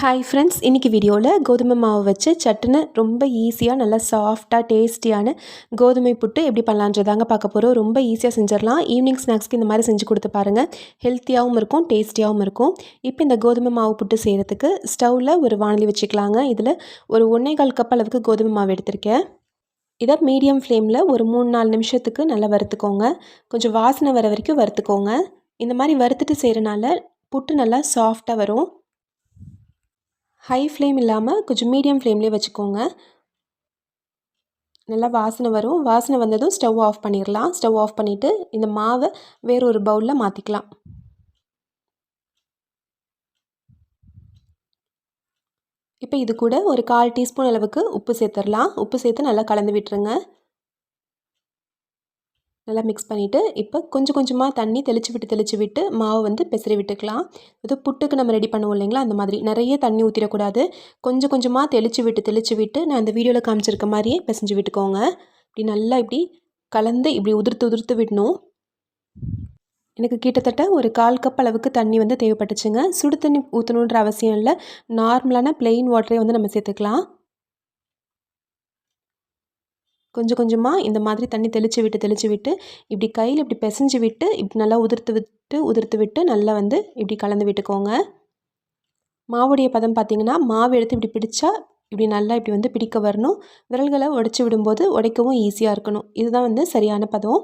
Hi friends இன்றைக்கி வீடியோவில் கோதுமை மாவு வச்சு சட்டுன்னு ரொம்ப ஈஸியாக நல்லா சாஃப்டாக டேஸ்டியான கோதுமை புட்டு எப்படி பண்ணலான்றதாங்க பார்க்க போகிறோம் ரொம்ப ஈஸியாக செஞ்சிடலாம். ஈவினிங் ஸ்நாக்ஸ்க்கு இந்த மாதிரி செஞ்சு கொடுத்து பாருங்கள் ஹெல்த்தியாகவும் இருக்கும் டேஸ்டியாகவும் இருக்கும். இப்போ இந்த கோதுமை மாவு புட்டு செய்கிறதுக்கு ஸ்டவ்வில் ஒரு வானலி வச்சுக்கலாங்க. இதில் ஒரு ஒன்றே கால் கப் அளவுக்கு கோதுமை மாவு எடுத்திருக்கேன். இதை மீடியம் ஃப்ளேமில் ஒரு மூணு நாலு நிமிஷத்துக்கு நல்லா வறுத்துக்கோங்க. கொஞ்சம் வாசனை வர வரைக்கும் வறுத்துக்கோங்க. இந்த மாதிரி வறுத்துட்டு செய்கிறனால புட்டு நல்லா சாஃப்டாக வரும். ஹை ஃப்ளேம் இல்லாமல் கொஞ்சம் மீடியம் ஃப்ளேம்லேயே வச்சுக்கோங்க. நல்லா வாசனை வரும். வாசனை வந்ததும் ஸ்டவ் ஆஃப் பண்ணிடலாம். ஸ்டவ் ஆஃப் பண்ணிவிட்டு இந்த மாவை வேறொரு ஒரு பவுலில் மாற்றிக்கலாம் இப்போ இது கூட ஒரு கால் டீஸ்பூன் அளவுக்கு உப்பு சேர்த்துடலாம். உப்பு சேர்த்து நல்லா கலந்து விட்டுருங்க. நல்லா மிக்ஸ் பண்ணிவிட்டு இப்போ கொஞ்சம் கொஞ்சமாக தண்ணி தெளித்து விட்டு தெளித்து விட்டு மாவு வந்து பெசரி விட்டுக்கலாம். இது புட்டுக்கு நம்ம ரெடி பண்ணுவோம் இல்லைங்களா? அந்த மாதிரி. நிறைய தண்ணி ஊற்றிடக்கூடாது கொஞ்சம் கொஞ்சமாக தெளித்து விட்டு தெளித்து விட்டு நான் அந்த வீடியோவில் காமிச்சிருக்க மாதிரியே பிசைஞ்சு விட்டுக்கோங்க. இப்படி நல்லா இப்படி கலந்து இப்படி உதிர்த்து உதிர்த்து விடணும். எனக்கு கிட்டத்தட்ட ஒரு கால் கப் அளவுக்கு தண்ணி வந்து தேவைப்பட்டுச்சுங்க. சுடு தண்ணி ஊற்றணுன்ற அவசியம் இல்லை. நார்மலான பிளெயின் வாட்டரே வந்து நம்ம சேர்த்துக்கலாம். கொஞ்சம் கொஞ்சமாக இந்த மாதிரி தண்ணி தெளித்து விட்டு தெளித்து விட்டு இப்படி கையில் இப்படி பிசைஞ்சு விட்டு இப்படி நல்லா உதிர்த்து விட்டு உதிர்த்து விட்டு நல்லா வந்து இப்படி கலந்து விட்டுக்கோங்க. மாவுடைய பதம் பார்த்திங்கன்னா மாவு எடுத்து இப்படி பிடிச்சா இப்படி நல்லா இப்படி வந்து பிடிக்க வரணும். விரல்களை உடச்சி விடும்போது உடைக்கவும் ஈஸியாக இருக்கணும். இதுதான் வந்து சரியான பதம்.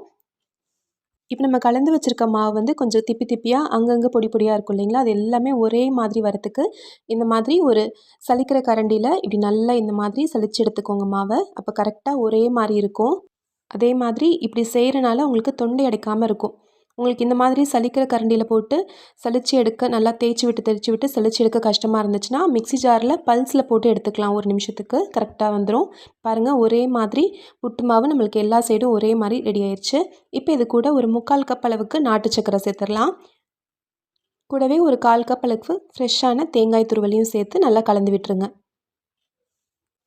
இப்போ நம்ம கலந்து வச்சுருக்க மாவு வந்து கொஞ்சம் திப்பி திப்பியாக அங்கங்கே பொடி பொடியாக இருக்கும் இல்லைங்களா? அது எல்லாமே ஒரே மாதிரி வரத்துக்கு இந்த மாதிரி ஒரு சலிக்கிற கரண்டியில் இப்படி நல்லா இந்த மாதிரி சலிச்சு எடுத்துக்கோங்க மாவை. அப்போ கரெக்டாக ஒரே மாதிரி இருக்கும். அதே மாதிரி இப்படி செய்கிறனால உங்களுக்கு தொண்டை அடைக்காமல் இருக்கும். உங்களுக்கு இந்த மாதிரி சலிக்கிற கரண்டியில் போட்டு சளிச்சு எடுக்க நல்லா தேய்ச்சி விட்டு தெரிச்சு விட்டு சளிச்சு எடுக்க கஷ்டமாக இருந்துச்சுன்னா மிக்சி ஜாரில் பல்ஸில் போட்டு எடுத்துக்கலாம். ஒரு நிமிஷத்துக்கு கரெக்டாக வந்துடும் பாருங்கள் ஒரே மாதிரி புட்டு மாவு நம்மளுக்கு எல்லா சைடும் ஒரே மாதிரி ரெடி ஆயிடுச்சு இப்போ இது கூட ஒரு முக்கால் கப் அளவுக்கு நாட்டு சக்கரை சேர்த்துடலாம். கூடவே ஒரு கால் கப் அளவுக்கு ஃப்ரெஷ்ஷான தேங்காய் துருவலையும் சேர்த்து நல்லா கலந்து விட்டுருங்க.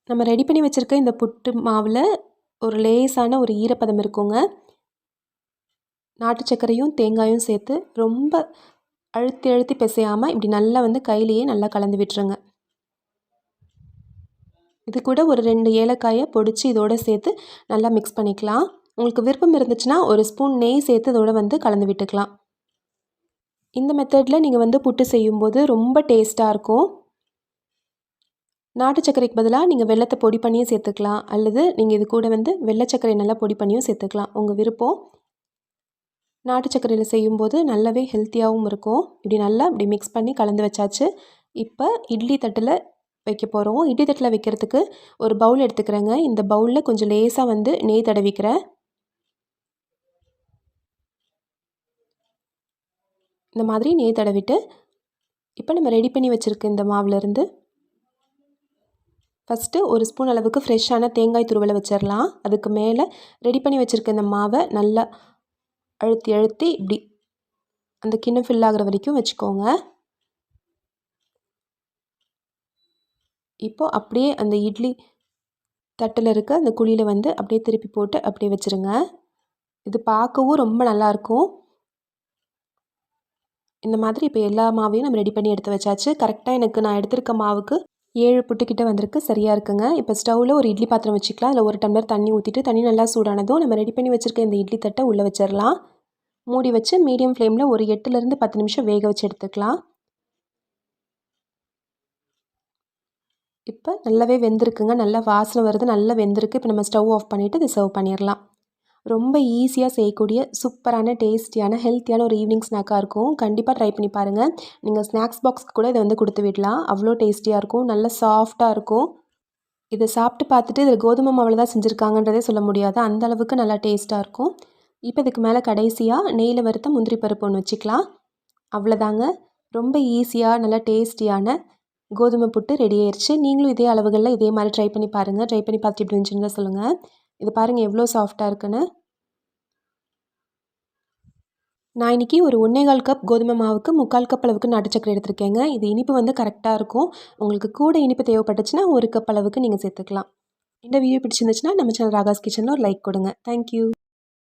நம்ம ரெடி பண்ணி வச்சுருக்க இந்த புட்டு மாவில் ஒரு லேசான ஒரு ஈரப்பதம் இருக்குங்க. நாட்டு சர்க்கரையும் தேங்காயும் சேர்த்து ரொம்ப அழுத்தி அழுத்தி பிசையாமல் இப்படி நல்லா வந்து கையிலையே நல்லா கலந்து விட்டுருங்க. இது கூட ஒரு ரெண்டு ஏலக்காயை பொடிச்சு இதோடு சேர்த்து நல்லா மிக்ஸ் பண்ணிக்கலாம். உங்களுக்கு விருப்பம் இருந்துச்சுன்னா ஒரு ஸ்பூன் நெய் சேர்த்து இதோட வந்து கலந்து விட்டுக்கலாம். இந்த மெத்தடில் நீங்கள் வந்து புட்டு செய்யும்போது ரொம்ப டேஸ்ட்டாக இருக்கும். நாட்டு சர்க்கரைக்கு பதிலாக நீங்கள் வெள்ளத்தை பொடி பண்ணியும் சேர்த்துக்கலாம். அல்லது நீங்கள் இது கூட வந்து வெள்ளை சர்க்கரை நல்லா பொடி பண்ணியும் சேர்த்துக்கலாம். உங்கள் விருப்பம். நாட்டு சர்க்கரையில் செய்யும்போது நல்லாவே ஹெல்த்தியாகவும் இருக்கும். இப்படி நல்லா இப்படி மிக்ஸ் பண்ணி கலந்து வச்சாச்சு. இப்போ இட்லி தட்டில் வைக்க போகிறோம் இட்லி தட்டில் வைக்கிறதுக்கு ஒரு பவுல் எடுத்துக்கிறேங்க. இந்த பவுலில் கொஞ்சம் லேசாக வந்து நெய் தடவிக்கிறேன். இந்த மாதிரி நெய் தடவிட்டு இப்போ நம்ம ரெடி பண்ணி வச்சுருக்க இந்த மாவுலேருந்து ஃபஸ்ட்டு ஒரு ஸ்பூன் அளவுக்கு ஃப்ரெஷ்ஷான தேங்காய் துருவலை வச்சிடலாம் அதுக்கு மேலே ரெடி பண்ணி வச்சுருக்க இந்த மாவை நல்லா அழுத்தி அழுத்தி இப்படி அந்த கிண்ணம் ஃபில் ஆகிற வரைக்கும் வச்சுக்கோங்க. இப்போது அப்படியே அந்த இட்லி தட்டில் இருக்க அந்த குழியில் வந்து அப்படியே திருப்பி போட்டு அப்படியே வச்சுருங்க. இது பார்க்கவும் ரொம்ப நல்லாயிருக்கும் இந்த மாதிரி இப்போ எல்லா மாவையும் நம்ம ரெடி பண்ணி எடுத்து வச்சாச்சு. கரெக்டாக எனக்கு நான் எடுத்திருக்க மாவுக்கு ஏழு புட்டுக்கிட்ட வந்திருக்கு. சரியாக இருக்குங்க. இப்போ ஸ்டவ்வில் ஒரு இட்லி பாத்திரம் வச்சுக்கலாம். அதில் ஒரு டம்ளர் தண்ணி ஊற்றிட்டு தண்ணி நல்லா சூடானதும் நம்ம ரெடி பண்ணி வச்சுருக்க இந்த இட்லி தட்டை உள்ளே வச்சிடலாம் மூடி வச்சு மீடியம் ஃப்ளேமில் ஒரு எட்டுலேருந்து பத்து நிமிஷம் வேக வச்சு எடுத்துக்கலாம். இப்போ நல்லாவே வெந்திருக்குங்க. நல்லா வாசனை வருது. நல்லா வெந்திருக்கு. இப்போ நம்ம ஸ்டவ் ஆஃப் பண்ணிவிட்டு இதை சர்வ் பண்ணிடலாம் ரொம்ப ஈஸியாக செய்யக்கூடிய சூப்பரான டேஸ்டியான ஹெல்த்தியான ஒரு ஈவினிங் ஸ்நாக்காக இருக்கும். கண்டிப்பாக ட்ரை பண்ணி பாருங்கள் நீங்கள் ஸ்நாக்ஸ் பாக்ஸ்க்கு கூட இதை வந்து கொடுத்து விடலாம். அவ்வளோ டேஸ்டியாக இருக்கும். நல்லா சாஃப்டாக இருக்கும். இதை சாப்பிட்டு பார்த்துட்டு இதில் கோதுமை மாவில் தான் செஞ்சுருக்காங்கன்றதே சொல்ல முடியாது. அந்த அளவுக்கு நல்லா டேஸ்ட்டாக இருக்கும். இப்போ இதுக்கு மேலே கடைசியாக நெய்யில் வறுத்த முந்திரி பருப்பு ஒன்று வச்சுக்கலாம். அவ்வளோதாங்க ரொம்ப ஈஸியாக நல்லா டேஸ்டியான கோதுமை புட்டு ரெடி ஆயிடுச்சு நீங்களும் இதே அளவுகளில் இதே மாதிரி ட்ரை பண்ணி பாருங்கள் ட்ரை பண்ணி பார்த்துட்டு எப்படி இருந்துச்சுன்னு சொல்லுங்கள் இது பாருங்கள் எவ்வளோ சாஃப்டாக இருக்குன்னு. நான் இன்றைக்கி ஒரு ஒன்றேகால் கப் கோதுமை மாவுக்கு முக்கால் கப் அளவுக்கு நாட்டு சக்கரை எடுத்திருக்கேங்க. இது இனிப்பு வந்து கரெக்டாக இருக்கும். உங்களுக்கு கூட இனிப்பு தேவைப்பட்டுச்சுன்னா ஒரு கப் அளவுக்கு நீங்கள் சேர்த்துக்கலாம். இந்த வீடியோ பிடிச்சிருந்துச்சுன்னா நம்ம சேனல் ராகாஸ் கிச்சனில் ஒரு லைக் கொடுங்க. தேங்க்யூ